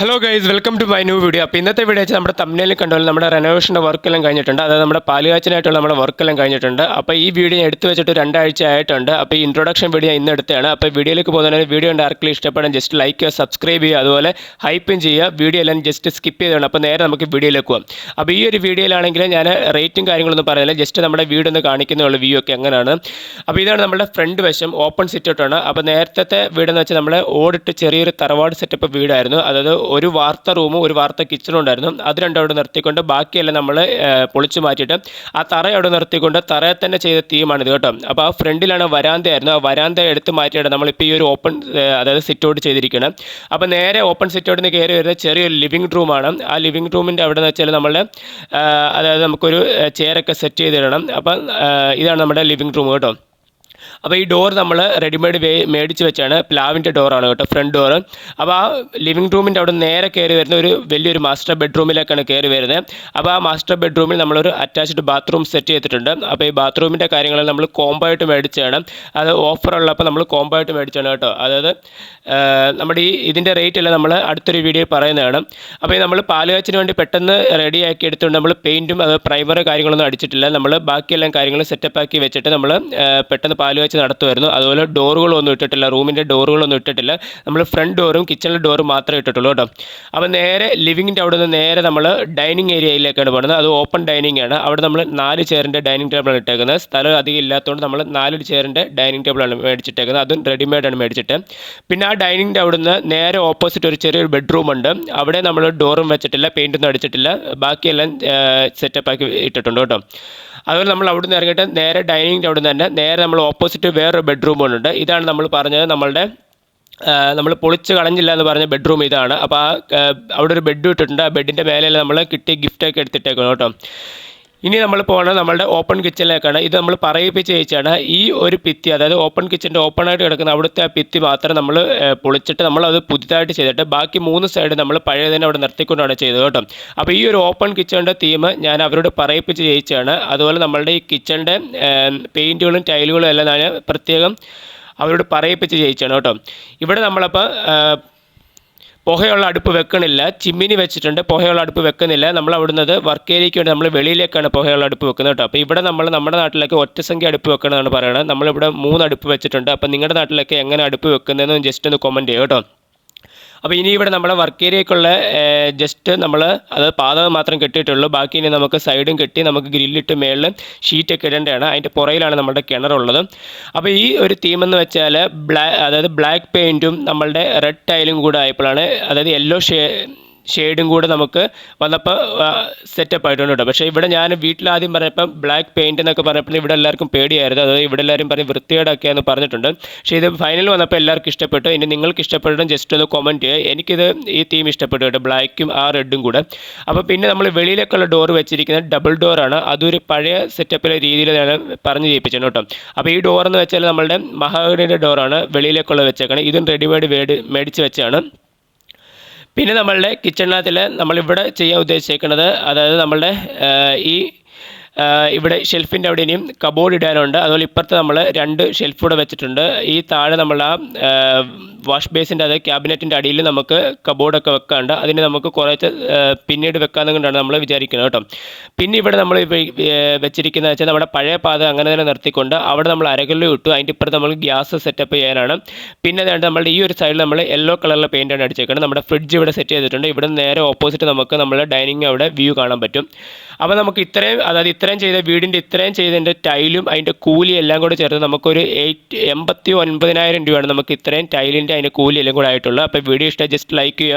Hello guys welcome to my new video അപ്പോൾ ഇന്നത്തെ video വെച്ചാൽ നമ്മുടെ തമ്മിലിൽ കണ്ടുപോലെ നമ്മുടെ റെനോവേഷന്റെ വർക്കെല്ലാം കഴിഞ്ഞിട്ടുണ്ട്. അതായത് നമ്മുടെ പാലുകാച്ചനായിട്ടുള്ള നമ്മുടെ വർക്കെല്ലാം കഴിഞ്ഞിട്ടുണ്ട്. അപ്പോൾ ഈ വീഡിയോ എടുത്തു വെച്ചിട്ട് രണ്ടാഴ്ച ആയിട്ടുണ്ട്. അപ്പോൾ ഈ ഇൻട്രൊഡക്ഷൻ വീഡിയോ ഇന്ന് എടുത്തതാണ്. അപ്പോൾ വീഡിയോയിലേക്ക് പോകുന്നതിന് വീഡിയോ ആർക്കെങ്കിലും ഇഷ്ടപ്പെടാൻ ജസ്റ്റ് ലൈക്ക് ചെയ്യുക സബ്സ്ക്രൈബ് ചെയ്യുക അതുപോലെ ഹൈപ്പും ചെയ്യുക. വീഡിയോ എല്ലാം ജസ്റ്റ് സ്കിപ്പ് ചെയ്തതാണ്. അപ്പോൾ നേരെ നമുക്ക് വീഡിയോയിലേക്ക് പോകാം അപ്പോൾ ഈ ഒരു വീഡിയോയിലാണെങ്കിൽ ഞാൻ റേറ്റും കാര്യങ്ങളൊന്നും പറയുന്നില്ല. ജസ്റ്റ് നമ്മുടെ വീടൊന്ന് ഒന്ന് കാണിക്കുന്നുള്ള വ്യൂ ഒക്കെ എങ്ങനെയാണ്. അപ്പോൾ ഇതാണ് നമ്മുടെ ഫ്രണ്ട് വശം. ഓപ്പൺ സിറ്റൗട്ടാണ് അപ്പോൾ നേരത്തെ വീടെന്ന് വെച്ചാൽ നമ്മൾ ഓടിട്ട് ചെറിയൊരു തറവാട് സെറ്റപ്പ് വീടായിരുന്നു. അതായത് ഒരു വാർത്ത റൂമും ഒരു വാർത്ത കിച്ചണും ഉണ്ടായിരുന്നു. അത് രണ്ടും അവിടെ നിർത്തിക്കൊണ്ട് ബാക്കിയെല്ലാം നമ്മൾ പൊളിച്ചു മാറ്റിയിട്ട് ആ തറ അവിടെ നിർത്തിക്കൊണ്ട് തറയെ തന്നെ ചെയ്ത തീമാണിത് കേട്ടോ. അപ്പോൾ ആ ഫ്രണ്ടിലാണ് വരാന്തയായിരുന്നു. ആ വരാന്ത എടുത്ത് മാറ്റിയിട്ട് നമ്മളിപ്പോൾ ഈ ഒരു ഓപ്പൺ അതായത് സിറ്റ് ഔട്ട് ചെയ്തിരിക്കണം അപ്പോൾ നേരെ ഓപ്പൺ സിറ്റ് ഔട്ടിൽ നിന്ന് കയറി വരുന്ന ചെറിയൊരു ലിവിംഗ് റൂമാണ് ആ ലിവിംഗ് റൂമിന്റെ അവിടെ നിന്ന് വെച്ചാൽ നമ്മൾ അതായത് നമുക്കൊരു ചെയറൊക്കെ സെറ്റ് ചെയ്തിടണം. അപ്പം ഇതാണ് നമ്മുടെ ലിവിംഗ് റൂം കേട്ടോ. അപ്പോൾ ഈ ഡോർ നമ്മൾ റെഡിമെയ്ഡ് മേടിച്ച് വെച്ചാണ് പ്ലാവിന്റെ ഡോറാണ് കേട്ടോ ഫ്രണ്ട് ഡോർ അപ്പോൾ ആ ലിവിംഗ് റൂമിന്റെ അവിടെ നേരെ കയറി വരുന്ന ഒരു വലിയൊരു മാസ്റ്റർ ബെഡ്റൂമിലേക്കാണ് കയറി വരുന്നത്. അപ്പോൾ ആ മാസ്റ്റർ ബെഡ്റൂമിൽ നമ്മളൊരു അറ്റാച്ച്ഡ് ബാത്റൂം സെറ്റ് ചെയ്തിട്ടുണ്ട്. അപ്പോൾ ഈ ബാത്റൂമിന്റെ കാര്യങ്ങൾ നമ്മൾ കോംബോ ആയിട്ട് മേടിച്ചാണ്. അത് ഓഫർ ഉള്ളപ്പോൾ നമ്മൾ ആയിട്ട് മേടിച്ചാണ് കേട്ടോ. അതായത് നമ്മുടെ ഈ ഇതിന്റെ റേറ്റ് എല്ലാം നമ്മൾ അടുത്തൊരു വീഡിയോ പറയുന്നതാണ്. അപ്പോൾ നമ്മൾ പാലുകാച്ചിന് വേണ്ടി പെട്ടെന്ന് റെഡിയാക്കി എടുത്തുകൊണ്ട് നമ്മൾ പെയിന്റും അത് പ്രൈമർ കാര്യങ്ങളൊന്നും അടിച്ചിട്ടില്ല. നമ്മൾ ബാക്കിയെല്ലാം കാര്യങ്ങൾ സെറ്റപ്പ് ആക്കി വെച്ചിട്ട് നമ്മൾ പെട്ടെന്ന് പാൽ വെച്ച് നടത്തുമായിരുന്നു. അതുപോലെ ഡോറുകളൊന്നും ഇട്ടിട്ടില്ല. റൂമിന്റെ ഡോറുകളൊന്നും ഇട്ടിട്ടില്ല. നമ്മൾ ഫ്രണ്ട് ഡോറും കിച്ചണിലെ ഡോറും മാത്രമേ ഇട്ടിട്ടുള്ളൂ കേട്ടോ. അപ്പോൾ നേരെ ലിവിങ്ങിന്റെ അവിടെ നിന്ന് നേരെ നമ്മൾ ഡൈനിങ് ഏരിയയിലേക്കാണ് പോകുന്നത്. അത് ഓപ്പൺ ഡൈനിങ് ആണ്. അവിടെ നമ്മൾ നാല് ചെയറിന്റെ ഡൈനിങ് ടേബിളാണ് ഇട്ടേക്കുന്നത്. സ്ഥലം അധികം ഇല്ലാത്തതുകൊണ്ട് നമ്മൾ നാല് ചെയറിന്റെ ഡൈനിങ് ടേബിളാണ് മേടിച്ചിട്ടേക്കുന്നത്. അതും റെഡിമെയ്ഡാണ് മേടിച്ചിട്ട്. പിന്നെ ആ ഡൈനിങ്ങിന്റെ അവിടെ നിന്ന് നേരെ ഓപ്പോസിറ്റ് ഒരു ചെറിയൊരു ബെഡ്റൂം ഉണ്ട്. അവിടെ നമ്മൾ ഡോറും വെച്ചിട്ടില്ല പെയിന്റൊന്നും അടിച്ചിട്ടില്ല. ബാക്കിയെല്ലാം സെറ്റപ്പ് ആക്കി ഇട്ടിട്ടുണ്ട് കേട്ടോ. അതുപോലെ നമ്മൾ അവിടുന്ന് ഇറങ്ങിയിട്ട് നേരെ ഡൈനിങ്ങിന്റെ അവിടെ തന്നെ നേരെ നമ്മൾ ഓപ്പോസിറ്റ് വേറൊരു ബെഡ്റൂം ഉണ്ട്. ഇതാണ് നമ്മൾ പറഞ്ഞത് നമ്മളുടെ നമ്മൾ പൊളിച്ച് കളഞ്ഞില്ല എന്ന് പറഞ്ഞ ബെഡ്റൂം ഇതാണ്. അപ്പോൾ ആ അവിടെ ഒരു ബെഡ് ഇട്ടിട്ടുണ്ട്. ആ ബെഡിന്റെ മേലെ നമ്മൾ കിട്ടിയ ഗിഫ്റ്റൊക്കെ എടുത്തിട്ടേക്കണം കേട്ടോ. ഇനി നമ്മൾ പോകുന്നത് നമ്മളുടെ ഓപ്പൺ കിച്ചണിലേക്കാണ് ഇത് നമ്മൾ പറയിപ്പിച്ച് ചോദിച്ചാണ് ഈ ഒരു പിത്തി അതായത് ഓപ്പൺ കിച്ചന്റെ ഓപ്പൺ ആയിട്ട് കിടക്കുന്ന അവിടുത്തെ ആ ഭിത്തി മാത്രം നമ്മൾ പൊളിച്ചിട്ട് നമ്മൾ അത് പുതുതായിട്ട് ചെയ്തിട്ട് ബാക്കി മൂന്ന് സൈഡ് നമ്മൾ പഴയ തന്നെ അവിടെ നിർത്തിക്കൊണ്ടാണ് ചെയ്തത് കേട്ടോ. അപ്പോൾ ഈ ഒരു ഓപ്പൺ കിച്ചണിന്റെ തീം ഞാൻ അവരോട് പറയിപ്പിച്ച് ചോദിച്ചാണ് അതുപോലെ നമ്മളുടെ ഈ കിച്ചണിന്റെ പെയിന്റുകളും ടൈലുകളും എല്ലാം ഞാൻ പ്രത്യേകം അവരോട് പറയിപ്പിച്ച് ചോദിച്ചാണ് കേട്ടോ. ഇവിടെ നമ്മളപ്പോൾ പുകയുള്ള അടുപ്പ് വെക്കണില്ല. ചിമ്മിനി വെച്ചിട്ടുണ്ട്. പുകയുള്ള അടുപ്പ് വെക്കുന്നില്ല. നമ്മൾ അവിടുന്ന് വർക്ക് ഏരിയയ്ക്ക് വേണ്ടി നമ്മൾ വെളിയിലേക്കാണ് പുകയുള്ള അടുപ്പ് വെക്കുന്നത് കേട്ടോ. അപ്പോൾ ഇവിടെ നമ്മൾ നമ്മുടെ നാട്ടിലൊക്കെ ഒറ്റ സംഖ്യ അടുപ്പ് വെക്കണമെന്നാണ് പറയുന്നത് നമ്മളിവിടെ മൂന്ന് അടുപ്പ് വെച്ചിട്ടുണ്ട്. അപ്പോൾ നിങ്ങളുടെ നാട്ടിലൊക്കെ എങ്ങനെ അടുപ്പ് വെക്കുന്നതെന്ന് ജസ്റ്റ് ഒന്ന് കമന്റ് ചെയ്യുക കേട്ടോ. അപ്പോൾ ഇനി ഇവിടെ നമ്മുടെ വർക്ക് ഏരിയക്കുള്ള ജസ്റ്റ് നമ്മൾ അത് പാതകം മാത്രം കെട്ടിയിട്ടുള്ളൂ. ബാക്കി ഇനി നമുക്ക് സൈഡും കെട്ടി നമുക്ക് ഗ്രില്ലിട്ട് മേളിൽ ഷീറ്റൊക്കെ ഇടേണ്ടതാണ്. അതിന്റെ പുറയിലാണ് നമ്മുടെ കിണറുള്ളത്. അപ്പോൾ ഈ ഒരു തീം എന്ന് വെച്ചാൽ ബ്ലാ അതായത് ബ്ലാക്ക് പെയിന്റും നമ്മളുടെ റെഡ് ടൈലും കൂടെ ആയപ്പോഴാണ് അതായത് യെല്ലോ ഷേ ഷെയ്ഡും കൂടെ നമുക്ക് വന്നപ്പോൾ സെറ്റപ്പ് ആയിട്ടുണ്ട്. കേട്ടോ പക്ഷേ ഇവിടെ ഞാൻ വീട്ടിലാദ്യം പറഞ്ഞപ്പം ബ്ലാക്ക് പെയിന്റ് എന്നൊക്കെ പറഞ്ഞപ്പോൾ ഇവിടെ എല്ലാവർക്കും പേടിയായിരുന്നു. അത് ഇവിടെ എല്ലാവരും പറഞ്ഞ് എന്ന് പറഞ്ഞിട്ടുണ്ട്. പക്ഷേ ഇത് ഫൈനൽ വന്നപ്പോൾ എല്ലാവർക്കും ഇഷ്ടപ്പെട്ടു. ഇനി നിങ്ങൾക്ക് ഇഷ്ടപ്പെട്ടും ജസ്റ്റ് ഒന്ന് കമന്റ് ചെയ്യുക. എനിക്കിത് ഈ തീം ഇഷ്ടപ്പെട്ടു കേട്ടോ. ബ്ലാക്കും ആ റെഡും കൂടെ. അപ്പോൾ പിന്നെ നമ്മൾ വെളിയിലേക്കുള്ള ഡോർ വെച്ചിരിക്കുന്നത് ഡബിൾ ഡോറാണ് അതൊരു പഴയ സെറ്റപ്പിലെ രീതിയിൽ ഞാൻ പറഞ്ഞ് ചെയ്യിപ്പിച്ചു കേട്ടോ. അപ്പോൾ ഈ ഡോർ എന്ന് വെച്ചാൽ നമ്മളുടെ മഹാഗണിയുടെ ഡോറാണ് വെളിയിലേക്കുള്ള വെച്ചേക്കണം. ഇതും റെഡിമെയ്ഡ് മേടിച്ച് വെച്ചാണ് പിന്നെ നമ്മളുടെ കിച്ചണിനകത്തിൽ നമ്മളിവിടെ ചെയ്യാൻ ഉദ്ദേശിച്ചേക്കുന്നത് അതായത് നമ്മളുടെ ഈ ഇവിടെ ഷെൽഫിന്റെ അവിടെ ഇനിയും കബോർഡ് ഇടാനുണ്ട്. അതുപോലെ ഇപ്പുറത്ത് നമ്മൾ രണ്ട് ഷെൽഫ് കൂടെ വെച്ചിട്ടുണ്ട്. ഈ താഴെ നമ്മൾ ആ വാഷ് ബേസിന്റെ അതായത് ക്യാബിനറ്റിന്റെ അടിയിൽ നമുക്ക് കബോർഡൊക്കെ വെക്കാണ്ട് അതിന് നമുക്ക് കുറച്ച് പിന്നീട് വെക്കാമെന്ന് കൊണ്ടാണ് നമ്മൾ വിചാരിക്കുന്നത് കേട്ടോ. പിന്നെ ഇവിടെ നമ്മൾ വെച്ചിരിക്കുന്നത് വെച്ചാൽ നമ്മുടെ പഴയ പാത അങ്ങനെ തന്നെ നിർത്തിക്കൊണ്ട് അവിടെ നമ്മൾ അരകല്ലും ഇട്ടു. അതിന്റെ ഇപ്പുറത്ത് നമ്മൾ ഗ്യാസ് സെറ്റപ്പ് ചെയ്യാനാണ്. പിന്നെ അതായത് നമ്മുടെ ഈ ഒരു സൈഡിൽ നമ്മൾ യെല്ലോ കളറിലെ പെയിന്റാണ് അടിച്ചേക്കുന്നത്. നമ്മുടെ ഫ്രിഡ്ജ് ഇവിടെ സെറ്റ് ചെയ്തിട്ടുണ്ട്. ഇവിടെ നേരെ ഓപ്പോസിറ്റ് നമുക്ക് നമ്മുടെ ഡൈനിങ് അവിടെ വ്യൂ കാണാൻ പറ്റും. അപ്പോൾ നമുക്ക് ഇത്രയും അതായത് ഇത്രയും ചെയ്ത വീടിന്റെ ഇത്രയും ചെയ്തതിന്റെ ടൈലും അതിന്റെ കൂലി എല്ലാം കൂടെ ചേർത്ത് നമുക്കൊരു എയ്റ്റ് എൺപത്തി ഒൻപതിനായിരം രൂപയാണ് നമുക്ക് ഇത്രയും ടൈലിന്റെ അതിന്റെ കൂലി എല്ലാം കൂടെ ആയിട്ടുള്ളത് അപ്പോൾ വീഡിയോ ഇഷ്ടമായി ജസ്റ്റ് ലൈക്ക് ചെയ്യുക.